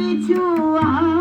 কিছু আর